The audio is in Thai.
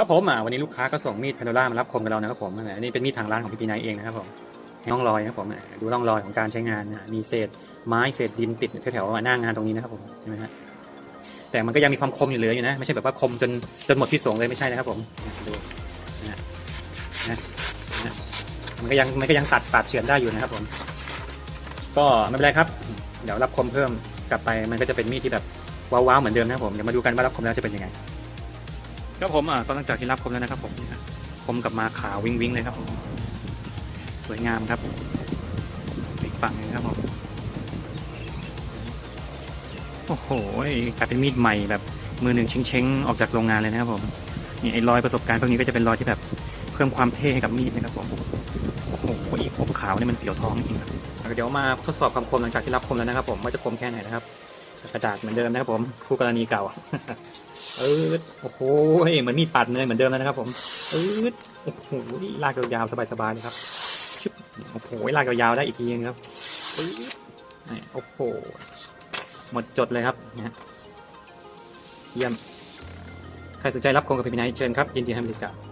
ครับผมอะวันนี้ลูกค้าก็ส่งมีดแพนโดล่ามารับคมกับเรานะครับผมอันนี้เป็นมีดทางร้านของพี่ปีนท์เองนะครับผมร่องรอยนะครับผมดูร่องรอยของการใช้งานนะมีเศษไม้เศษดินติดแถวๆหน้างานตรงนี้นะครับผมใช่ไหมฮะแต่มันก็ยังมีความคมอยู่เหลืออยู่นะ ไม่ใช่แบบว่าคมจนจนหมดที่สงเลยไม่ใช่นะครับผมดูนะนะนะมันก็ยังมันก็ยังตัดตัดเฉือนได้อยู่นะครับผม ก็ไม่เป็นไรครับ เดี๋ยวรับคมเพิ่มกลับไปมันก็จะเป็นมีดที่แบบว้าวๆเหมือนเดิมนะครับผมเดี๋ยวมาดูกันว่ารับคมแล้วจะเป็นยังไง ครับผมอะก็หลังจากที่รับคมแล้วนะครับผมคมกลับมาขาววิงวิงเลยครับผมสวยงามครับอีกฝั่งนึงครับผมโอ้โหกลายเป็นมีดใหม่แบบมือหนึ่งเช้งๆออกจากโรงงานเลยนะครับผมนี่ไอ้รอยประสบการณ์พวกนี้ก็จะเป็นรอยที่แบบเพิ่มความเท่ให้กับมีดนะครับผมโอ้โหอีกคมขาวนี่มันเสียวท้องจริงครับเดี๋ยวมาทดสอบความคมหลังจากที่รับคมแล้วนะครับผมว่าจะคมแค่ไหนนะครับ กระดาษเหมือนเดิมนะครับผมคู่กรณีเก่าเออโอ้โหเหมือนมีดปัดเนยเหมือนเดิมแล้วนะครับ ผมเออโอ้โหลากยาวสบายๆเลยครับชึบโอ้โหลากยาวได้อีกทีนึงครับโอ้โหหมดจดเลยครับนะเยี่ยมใครสนใจรับโครงกับพี่ไนท์เชิญครับยินดีให้บริการ